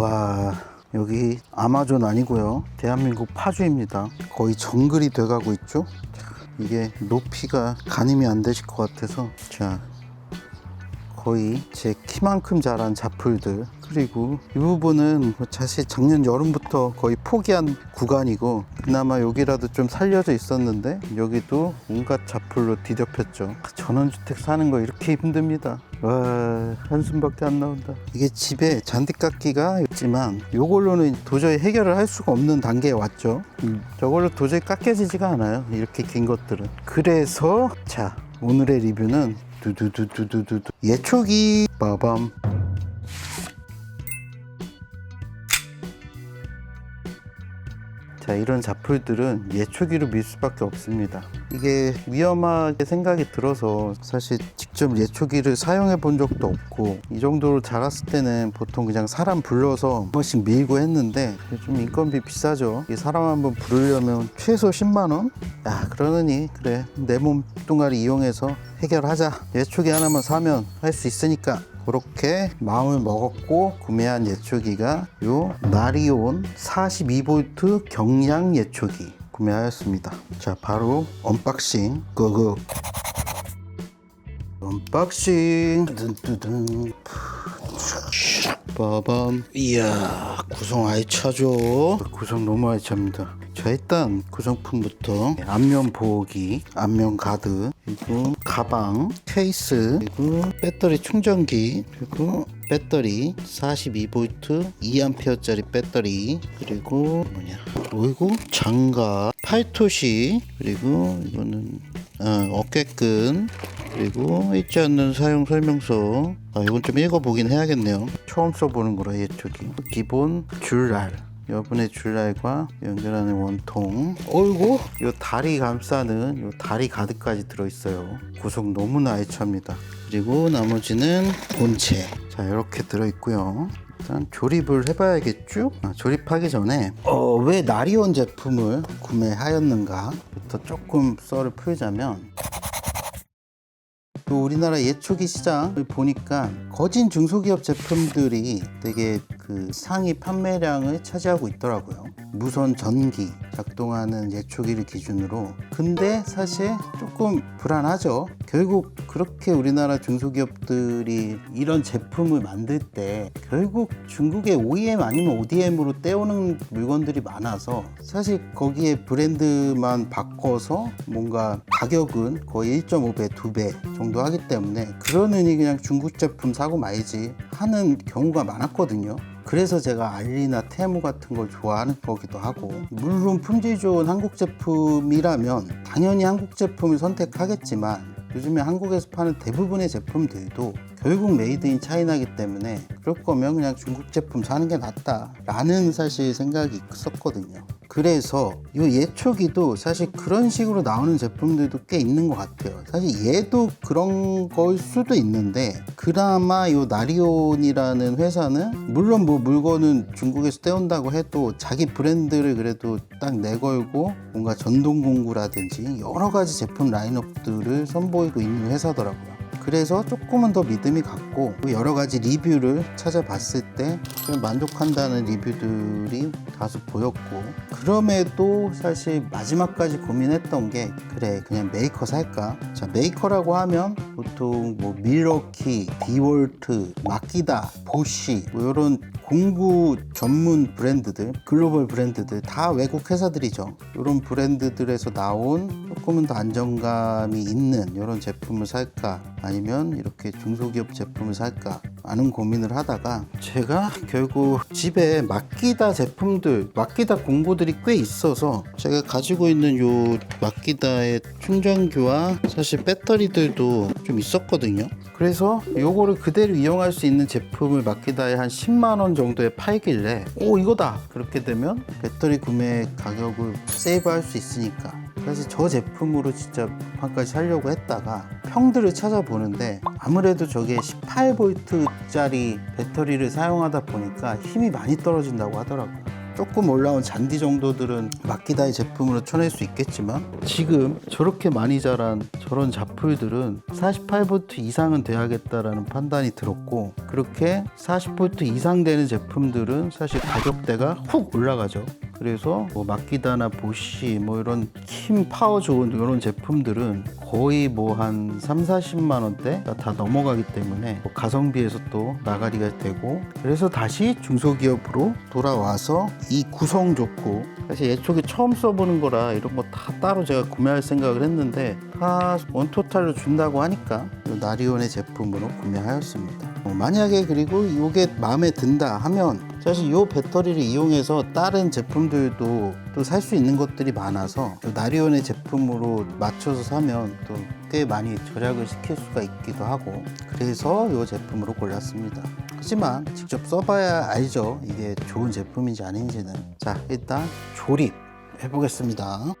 와 여기 아마존 아니고요. 대한민국 파주입니다. 거의 정글이 돼가고 있죠? 자, 이게 높이가 가늠이 안 되실 것 같아서. 자 거의 제 키만큼 자란 잡풀들. 그리고 이 부분은 뭐 사실 작년 여름부터 거의 포기한 구간이고 그나마 여기라도 좀 살려져 있었는데 여기도 온갖 잡풀로 뒤덮였죠. 전원주택 사는 거 이렇게 힘듭니다. 와 한숨밖에 안 나온다. 이게 집에 잔디깎기가 있지만 이걸로는 도저히 해결을 할 수가 없는 단계에 왔죠. 음, 저걸로 도저히 깎여지지가 않아요. 이렇게 긴 것들은. 그래서 자 오늘의 리뷰는 두두두두두두 예초기. 빠밤 자 이런 잡풀들은 예초기로 밀 수밖에 없습니다. 이게 위험하게 생각이 들어서 사실 직접 예초기를 사용해 본 적도 없고 이 정도로 자랐을 때는 보통 그냥 사람 불러서 한 번씩 밀고 했는데 좀 인건비 비싸죠. 이 사람 한 번 부르려면 최소 10만 원? 야 그러느니 그래 내 몸뚱아리 이용해서 해결하자. 예초기 하나만 사면 할 수 있으니까 그렇게 마음을 먹었고 구매한 예초기가 요 나리온 42V 경량 예초기 구매하였습니다. 자 바로 언박싱 고고. 언박싱. 뚜둔뚜둔. 빠밤. 이야 구성 알차죠? 구성 너무 알찹니다. 자 일단 구성품부터 앞면 보호기 앞면 가드 그리고 가방 케이스 그리고 배터리 충전기 그리고 배터리 42V 2A짜리 배터리 그리고 뭐냐? 그리고 장갑 팔토시 그리고 이거는 어, 어깨끈 그리고 있지 않는 사용 설명서. 아 이건 좀 읽어보긴 해야겠네요. 처음 써보는 거라 이쪽이. 기본 줄알 여분의 줄날과 연결하는 원통. 어이구. 요 다리 감싸는 요 다리 가득까지 들어있어요. 구성 너무나 알찹니다. 그리고 나머지는 본체. 자 이렇게 들어있고요. 일단 조립을 해봐야겠죠? 아, 조립하기 전에 어, 왜 나리온 제품을 구매하였는가부터 조금 썰을 풀자면 또 우리나라 예초기 시장을 보니까 거진 중소기업 제품들이 되게 그 상위 판매량을 차지하고 있더라고요. 무선 전기 작동하는 예초기를 기준으로. 근데 사실 조금 불안하죠. 결국 그렇게 우리나라 중소기업들이 이런 제품을 만들 때 결국 중국의 OEM 아니면 ODM으로 떼오는 물건들이 많아서 사실 거기에 브랜드만 바꿔서 뭔가 가격은 거의 1.5배, 2배 정도 하기 때문에 그러느니 그냥 중국 제품 사고 말지 하는 경우가 많았거든요. 그래서 제가 알리나 테무 같은 걸 좋아하는 거기도 하고 물론 품질 좋은 한국 제품이라면 당연히 한국 제품을 선택하겠지만 요즘에 한국에서 파는 대부분의 제품들도 결국 메이드 인 차이나기 때문에 그럴 거면 그냥 중국 제품 사는 게 낫다 라는 사실 생각이 있었거든요. 그래서 이 예초기도 사실 그런 식으로 나오는 제품들도 꽤 있는 것 같아요. 사실 얘도 그런 걸 수도 있는데 그나마 이 나리온이라는 회사는 물론 뭐 물건은 중국에서 떼온다고 해도 자기 브랜드를 그래도 딱 내걸고 뭔가 전동 공구라든지 여러 가지 제품 라인업들을 선보이고 있는 회사더라고요 그래서 조금은 더 믿음이 갔고 여러 가지 리뷰를 찾아봤을 때좀 만족한다는 리뷰들이 다소 보였고 그럼에도 사실 마지막까지 고민했던 게 그래 그냥 메이커 살까? 자 메이커라고 하면 보통 뭐 밀러키 디월트 마키다 보쉬 뭐 이런 공구 전문 브랜드들 글로벌 브랜드들 다 외국 회사들이죠. 이런 브랜드들에서 나온 조금은 더 안정감이 있는 이런 제품을 살까 아니면 이렇게 중소기업 제품을 살까 많은 고민을 하다가 제가 결국 집에 마키다 제품들 마키다 공구들이 꽤 있어서 제가 가지고 있는 요 마키다의 충전기와 사실 배터리들도 좀 있었거든요 그래서 요거를 그대로 이용할 수 있는 제품을 마키다에 한 10만 원 정도에 팔길래 오 이거다 그렇게 되면 배터리 구매 가격을 세이브할 수 있으니까 사실 저 제품으로 진짜 판까지 살려고 했다가 평들을 찾아보는데 아무래도 저게 18V짜리 배터리를 사용하다 보니까 힘이 많이 떨어진다고 하더라고요. 조금 올라온 잔디 정도들은 마키다의 제품으로 쳐낼 수 있겠지만 지금 저렇게 많이 자란 저런 잡풀들은 48V 이상은 돼야겠다라는 판단이 들었고 그렇게 40V 이상 되는 제품들은 사실 가격대가 훅 올라가죠. 그래서 뭐 마키다나 보쉬 뭐 이런 힘 파워 좋은 이런 제품들은 거의 뭐 한 3, 40만 원대가 다 넘어가기 때문에 뭐 가성비에서 또 나가리가 되고 그래서 다시 중소기업으로 돌아와서 이 구성 좋고 사실 예초기 처음 써보는 거라 이런 거 다 따로 제가 구매할 생각을 했는데 다 원토탈로 준다고 하니까 이 나리온의 제품으로 구매하였습니다. 어, 만약에 그리고 이게 마음에 든다 하면 사실 이 배터리를 이용해서 다른 제품들도 또 살 수 있는 것들이 많아서 또 나리온의 제품으로 맞춰서 사면 또 꽤 많이 절약을 시킬 수가 있기도 하고 그래서 이 제품으로 골랐습니다. 하지만 직접 써봐야 알죠 이게 좋은 제품인지 아닌지는 자 일단 조립 해보겠습니다.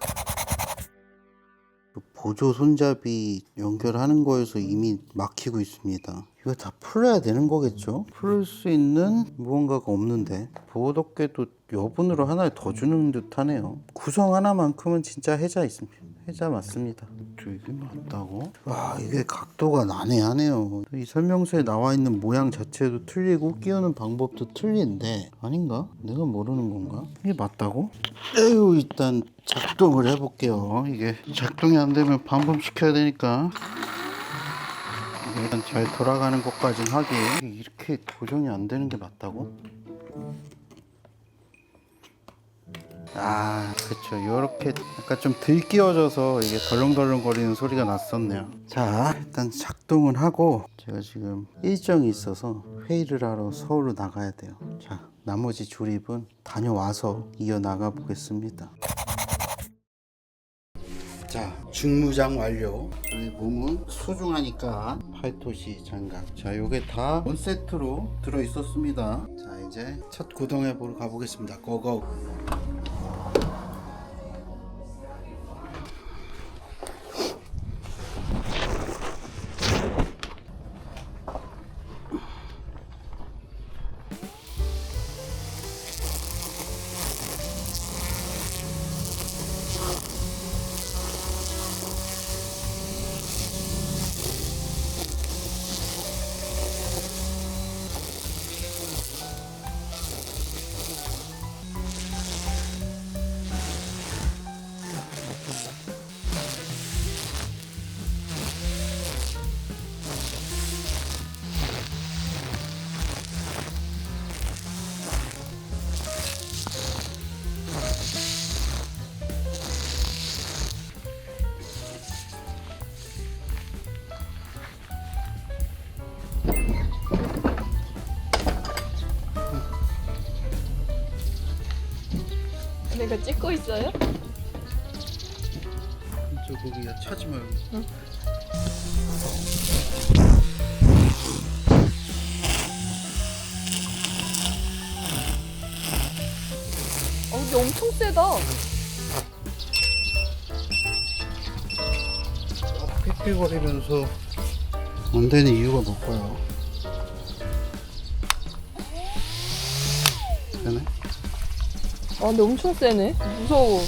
그 보조 손잡이 연결하는 거에서 이미 막히고 있습니다. 이거 다 풀어야 되는 거겠죠? 풀 수 있는 무언가가 없는데 보호덮개도 여분으로 하나를 더 주는 듯 하네요. 구성 하나만큼은 진짜 해자 있습니다. 해자 맞습니다. 저 이게 맞다고? 와 이게 각도가 난해하네요. 이 설명서에 나와 있는 모양 자체도 틀리고 끼우는 방법도 틀린데 아닌가? 내가 모르는 건가? 이게 맞다고? 에휴 일단 작동을 해볼게요. 이게 작동이 안 되면 반품시켜야 되니까 일단 잘 돌아가는 것까진 하기 이렇게 고정이 안 되는 게 맞다고? 아 그쵸. 요렇게 약간 좀 들끼워져서 이게 덜렁덜렁 거리는 소리가 났었네요. 자 일단 작동을 하고 제가 지금 일정이 있어서 회의를 하러 서울로 나가야 돼요. 자 나머지 조립은 다녀와서 이어나가 보겠습니다 자 중무장 완료. 저희 몸은 소중하니까 팔토시 장갑. 자 요게 다 원세트로 들어 있었습니다. 자 이제 첫 구동해 보러 가보겠습니다. 고고 내가 찍고 있어요? 저 거기 차지 말고 어, 근데 엄청 세다. 삑삑거리면서 안 되는 이유가 뭘까요? 되네? 아, 근데 엄청 세네. 무서워.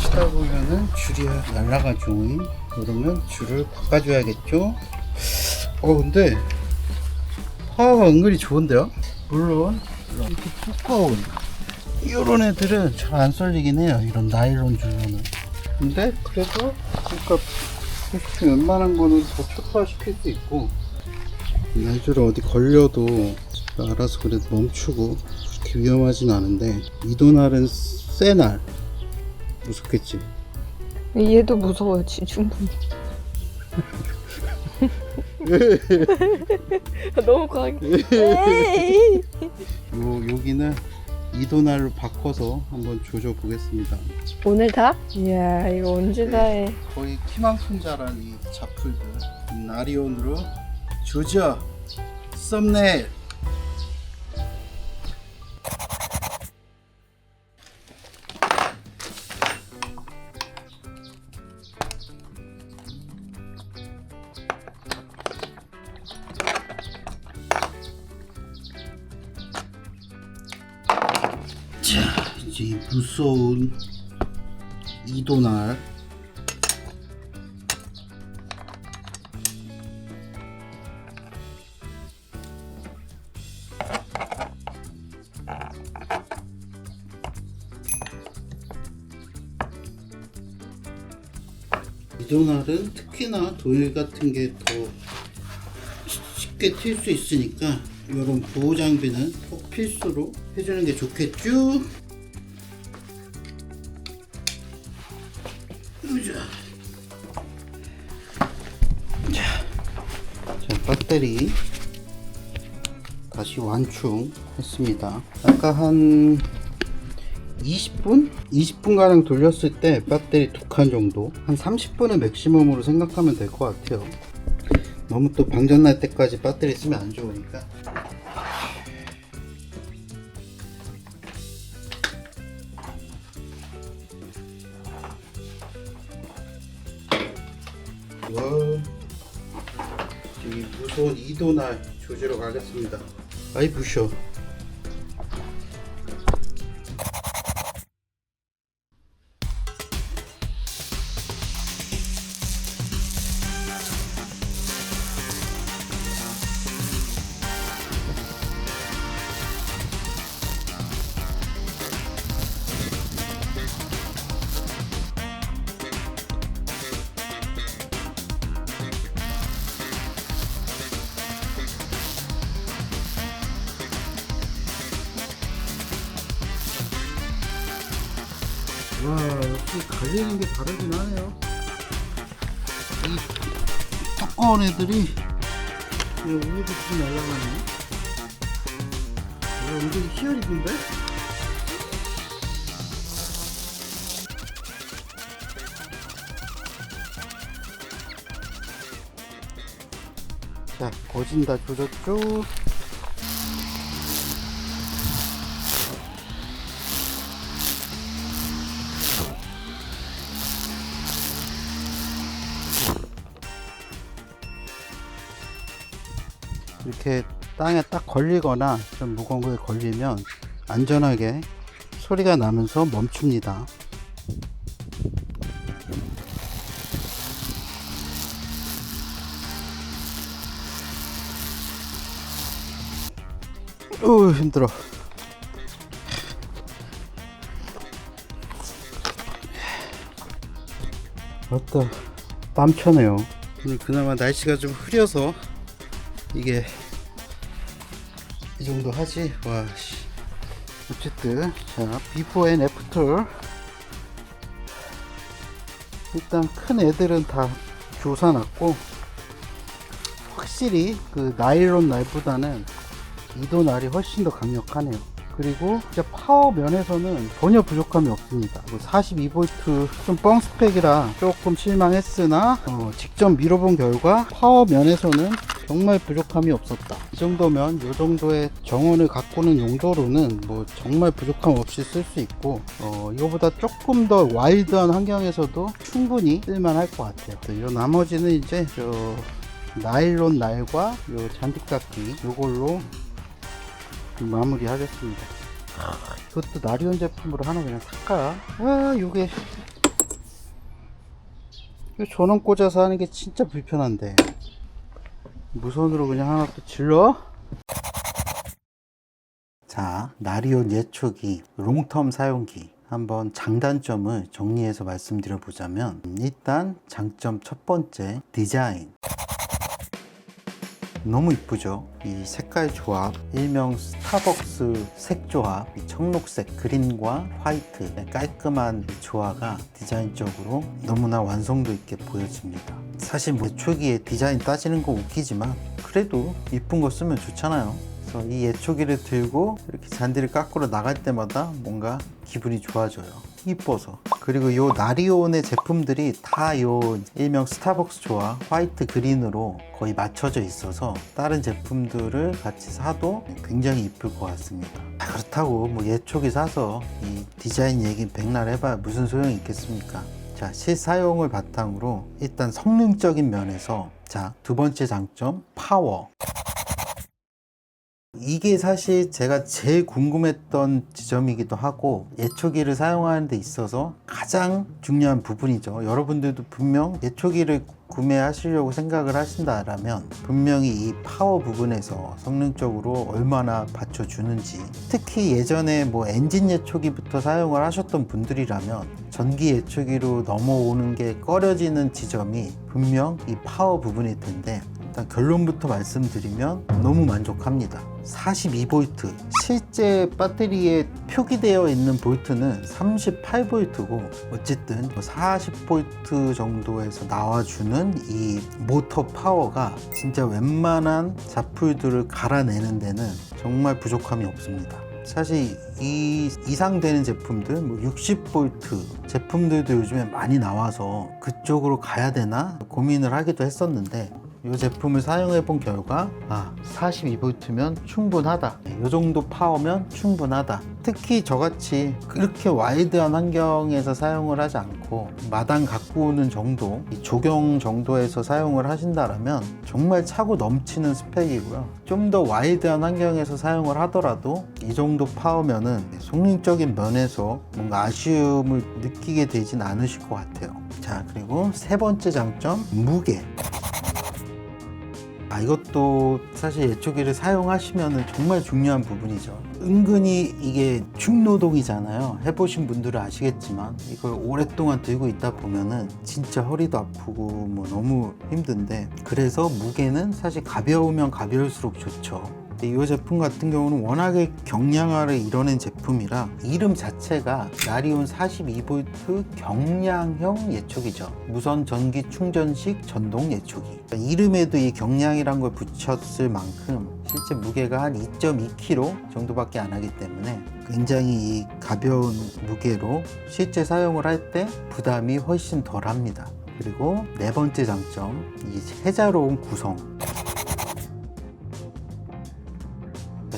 치다 보면은 줄이 날라가죠. 그러면 줄을 바꿔줘야겠죠. 어 근데 파워가 은근히 좋은데요? 물론 이렇게 두꺼운 이런 애들은 잘 안 썰리긴 해요. 이런 나일론 줄로는. 근데 그래도 그러니까 솔직히 웬만한 거는 더 초토화시킬 수 있고 날줄에 어디 걸려도 알아서 그래도 멈추고 그렇게 위험하진 않은데 이도날은 세날 무섭겠지. 얘도 무서워요, 지- 충분히. 너무 과하게. 에이! 요 여기는 이도날로 바꿔서 한번 조져 보겠습니다. 오늘 다? 이야, 이거 언제 다 해. 거의 키만큼 자란 이 잡풀들 나리온으로 조져. 썸네일 무서운 이도날 이도날은 특히나 도일 같은 게 더 쉽게 튈 수 있으니까 이런 보호 장비는 꼭 필수로 해주는 게 좋겠죠? 배터리 다시 완충했습니다. 아까 한 20분? 20분가량 돌렸을 때 배터리 두 칸 정도 한 30분을 맥시멈으로 생각하면 될 것 같아요 너무 또 방전 날 때까지 배터리 쓰면 안 좋으니까 와, 이 무서운 이도날 조지러 가겠습니다. 아이 부셔 갈리는 게 다르긴 하네요 이 두꺼운 애들이 우유도 좀 날라가네 와 완전히 희열이던데? 자 거진 다 조졌죠? 땅에 딱 걸리거나 좀 무거운 거에 걸리면 안전하게 소리가 나면서 멈춥니다. 우 힘들어. 맞다. 땀차네요. 오늘 그나마 날씨가 좀 흐려서 이게 이 정도 하지? 와 씨. 어쨌든 자 비포 앤 애프터. 일단 큰 애들은 다 조사놨고 확실히 그 나일론 날보다는 이도 날이 훨씬 더 강력하네요. 그리고 진짜 파워 면에서는 전혀 부족함이 없습니다. 42V 좀 뻥 스펙이라 조금 실망했으나 어, 직접 밀어본 결과 파워 면에서는 정말 부족함이 없었다. 이 정도면 이 정도의 정원을 가꾸는 용도로는 뭐 정말 부족함 없이 쓸 수 있고 어, 이거보다 조금 더 와일드한 환경에서도 충분히 쓸만할 것 같아요. 이 나머지는 이제 저 나일론 날과 요 잔디깎기 요걸로 마무리 하겠습니다. 이것도 나리온 제품으로 하나 그냥 살까? 아, 요게 이 전원 꽂아서 하는 게 진짜 불편한데. 무선으로 그냥 하나 또 질러? 자 나리온 예초기 롱텀 사용기. 한번 장단점을 정리해서 말씀드려 보자면 일단 장점 첫 번째 디자인 너무 이쁘죠? 이 색깔 조합. 일명 스타벅스 색 조합. 이 청록색 그린과 화이트. 깔끔한 이 조화가 디자인적으로 너무나 완성도 있게 보여집니다. 사실 뭐 예초기에 디자인 따지는 거 웃기지만 그래도 이쁜 거 쓰면 좋잖아요. 그래서 이 예초기를 들고 이렇게 잔디를 깎으러 나갈 때마다 뭔가 기분이 좋아져요 이뻐서. 그리고 요 나리온의 제품들이 다 요 일명 스타벅스 조화 화이트 그린으로 거의 맞춰져 있어서 다른 제품들을 같이 사도 굉장히 이쁠 것 같습니다. 아, 그렇다고 뭐 예초기 사서 이 디자인 얘기 백날 해봐야 무슨 소용이 있겠습니까? 자 실사용을 바탕으로 일단 성능적인 면에서 자 두 번째 장점 파워 이게 사실 제가 제일 궁금했던 지점이기도 하고 예초기를 사용하는 데 있어서 가장 중요한 부분이죠. 여러분들도 분명 예초기를 구매하시려고 생각을 하신다라면 분명히 이 파워 부분에서 성능적으로 얼마나 받쳐주는지 특히 예전에 뭐 엔진 예초기부터 사용을 하셨던 분들이라면 전기 예초기로 넘어오는 게 꺼려지는 지점이 분명 이 파워 부분일 텐데 일단 결론부터 말씀드리면 너무 만족합니다. 42V 실제 배터리에 표기되어 있는 볼트는 38V고 어쨌든 40V 정도에서 나와주는 이 모터 파워가 진짜 웬만한 잡풀들을 갈아내는 데는 정말 부족함이 없습니다. 사실 이 이상 되는 제품들 뭐 60V 제품들도 요즘에 많이 나와서 그쪽으로 가야 되나 고민을 하기도 했었는데 이 제품을 사용해 본 결과 아 42V면 충분하다. 이 정도 파워면 충분하다. 특히 저같이 그렇게 와이드한 환경에서 사용을 하지 않고 마당 오는 정도 이 조경 정도에서 사용을 하신다라면 정말 차고 넘치는 스펙이고요. 좀 더 와이드한 환경에서 사용을 하더라도 이 정도 파워면은 성능적인 면에서 뭔가 아쉬움을 느끼게 되진 않으실 것 같아요. 자 그리고 세 번째 장점 무게 아, 이것도 사실 예초기를 사용하시면 정말 중요한 부분이죠. 은근히 이게 중노동이잖아요. 해보신 분들은 아시겠지만 이걸 오랫동안 들고 있다 보면은 진짜 허리도 아프고 뭐 너무 힘든데 그래서 무게는 사실 가벼우면 가벼울수록 좋죠. 근데 이 제품 같은 경우는 워낙에 경량화를 이뤄낸 제품이라 이름 자체가 나리온 42V 경량형 예초기죠. 무선 전기 충전식 전동 예초기. 이름에도 이 경량이란 걸 붙였을 만큼 실제 무게가 한 2.2kg 정도밖에 안 하기 때문에 굉장히 이 가벼운 무게로 실제 사용을 할 때 부담이 훨씬 덜 합니다. 그리고 네 번째 장점, 이 해자로운 구성.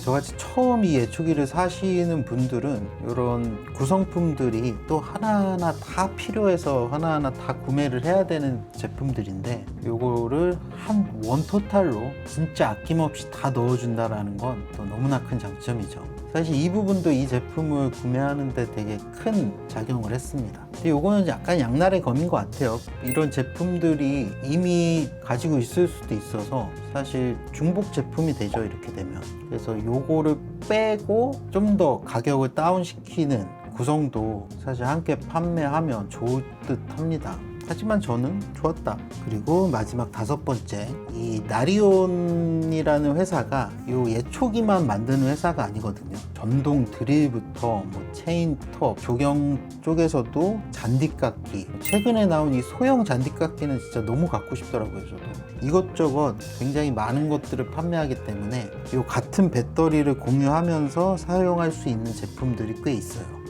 저같이 처음 이 예초기를 사시는 분들은 이런 구성품들이 또 하나하나 다 필요해서 하나하나 다 구매를 해야 되는 제품들인데 요거를 한 원토탈로 진짜 아낌없이 다 넣어준다라는 건 또 너무나 큰 장점이죠. 사실 이 부분도 이 제품을 구매하는데 되게 큰 작용을 했습니다. 근데 요거는 약간 양날의 검인 것 같아요. 이런 제품들이 이미 가지고 있을 수도 있어서 사실 중복 제품이 되죠. 이렇게 되면. 그래서 요거를 빼고 좀 더 가격을 다운시키는 구성도 사실 함께 판매하면 좋을 듯 합니다. 하지만 저는 좋았다. 그리고 마지막 다섯 번째, 이 나리온이라는 회사가 요 예초기만 만드는 회사가 아니거든요. 전동 드릴부터 뭐 체인톱, 조경 쪽에서도 잔디깎기. 최근에 나온 이 소형 잔디깎기는 진짜 너무 갖고 싶더라고요, 저도. 이것저것 굉장히 많은 것들을 판매하기 때문에 요 같은 배터리를 공유하면서 사용할 수 있는 제품들이 꽤 있어요.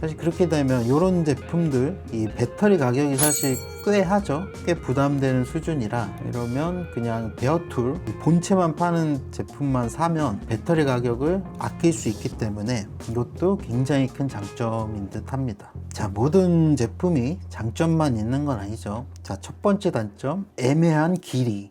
사실 그렇게 되면 이런 제품들 이 배터리 가격이 사실 꽤 하죠? 꽤 부담되는 수준이라 이러면 그냥 베어툴 이 본체만 파는 제품만 사면 배터리 가격을 아낄 수 있기 때문에 이것도 굉장히 큰 장점인 듯 합니다. 자 모든 제품이 장점만 있는 건 아니죠. 자 첫 번째 단점 애매한 길이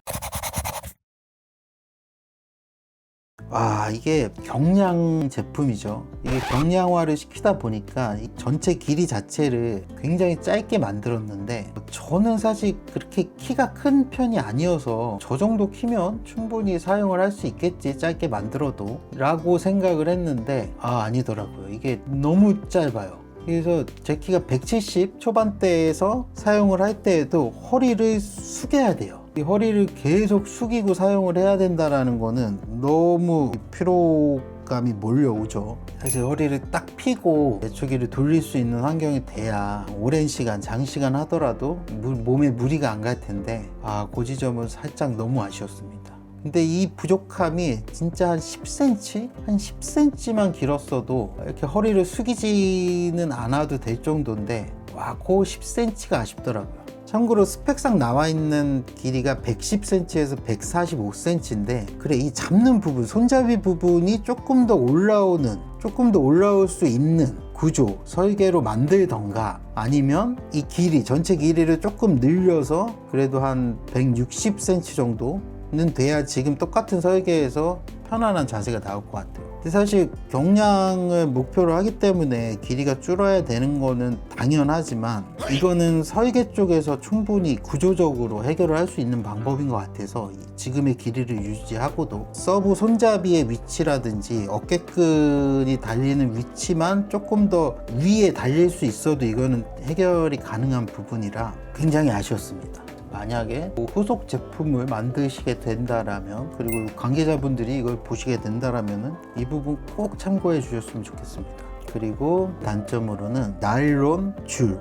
아 이게 경량 제품이죠. 이게 경량화를 시키다 보니까 이 전체 길이 자체를 굉장히 짧게 만들었는데 저는 사실 그렇게 키가 큰 편이 아니어서 저 정도 키면 충분히 사용을 할 수 있겠지 짧게 만들어도 라고 생각을 했는데 아 아니더라고요. 이게 너무 짧아요. 그래서 제 키가 170 초반대에서 사용을 할 때에도 허리를 숙여야 돼요. 이 허리를 계속 숙이고 사용을 해야 된다라는 거는 너무 피로 감이 몰려오죠. 사실 허리를 딱 펴고 예초기를 돌릴 수 있는 환경이 돼야 오랜 시간, 장시간 하더라도 물- 몸에 무리가 안 갈 텐데 아, 그 지점은 살짝 너무 아쉬웠습니다. 근데 이 부족함이 진짜 한 10cm? 한 10cm만 길었어도 이렇게 허리를 숙이지는 않아도 될 정도인데 와, 그 10cm가 아쉽더라고요. 참고로 스펙상 나와 있는 길이가 110cm에서 145cm인데 그래 이 잡는 부분 손잡이 부분이 조금 더 올라오는 조금 더 올라올 수 있는 구조 설계로 만들던가 아니면 이 길이 전체 길이를 조금 늘려서 그래도 한 160cm 정도는 돼야 지금 똑같은 설계에서 편안한 자세가 나올 것 같아요. 근데 사실 경량을 목표로 하기 때문에 길이가 줄어야 되는 거는 당연하지만 이거는 설계 쪽에서 충분히 구조적으로 해결을 할 수 있는 방법인 것 같아서 지금의 길이를 유지하고도 서브 손잡이의 위치라든지 어깨끈이 달리는 위치만 조금 더 위에 달릴 수 있어도 이거는 해결이 가능한 부분이라 굉장히 아쉬웠습니다. 만약에 뭐 후속 제품을 만드시게 된다라면 그리고 관계자분들이 이걸 보시게 된다라면은 이 부분 꼭 참고해 주셨으면 좋겠습니다. 그리고 단점으로는 나일론 줄.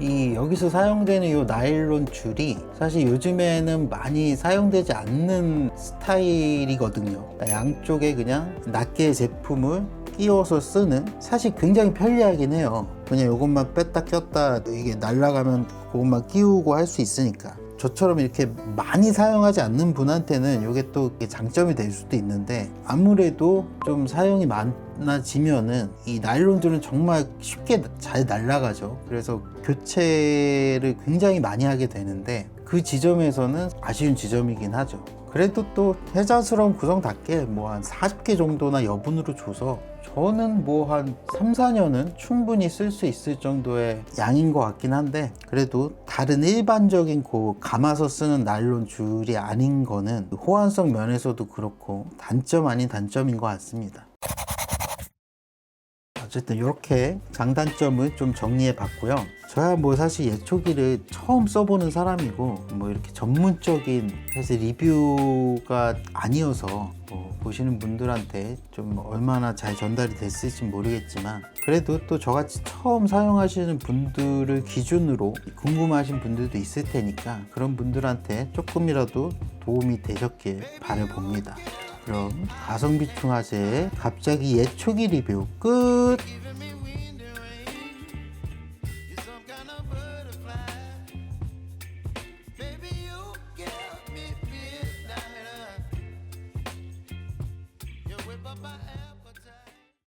이 여기서 사용되는 이 나일론 줄이 사실 요즘에는 많이 사용되지 않는 스타일이거든요. 양쪽에 그냥 낱개 제품을 끼워서 쓰는 사실 굉장히 편리하긴 해요. 그냥 이것만 뺐다 꼈다 이게 날아가면 그것만 끼우고 할 수 있으니까. 저처럼 이렇게 많이 사용하지 않는 분한테는 이게 또 장점이 될 수도 있는데 아무래도 좀 사용이 많아지면은 이 나일론들은 정말 쉽게 잘 날아가죠. 그래서 교체를 굉장히 많이 하게 되는데 그 지점에서는 아쉬운 지점이긴 하죠. 그래도 또 해자스러운 구성답게 뭐 한 40개 정도나 여분으로 줘서 저는 뭐 한 3, 4년은 충분히 쓸 수 있을 정도의 양인 것 같긴 한데 그래도 다른 일반적인 그 감아서 쓰는 나일론 줄이 아닌 거는 호환성 면에서도 그렇고 단점 아닌 단점인 것 같습니다. 어쨌든 이렇게 장단점을 좀 정리해 봤고요. 저야 뭐 사실 예초기를 처음 써보는 사람이고 뭐 이렇게 전문적인 사실 리뷰가 아니어서 뭐 보시는 분들한테 좀 얼마나 잘 전달이 됐을지 모르겠지만 그래도 또 저같이 처음 사용하시는 분들을 기준으로 궁금하신 분들도 있을 테니까 그런 분들한테 조금이라도 도움이 되셨길 바라봅니다. 그럼 가성비 충화제의 갑자기 예초기 리뷰 끝!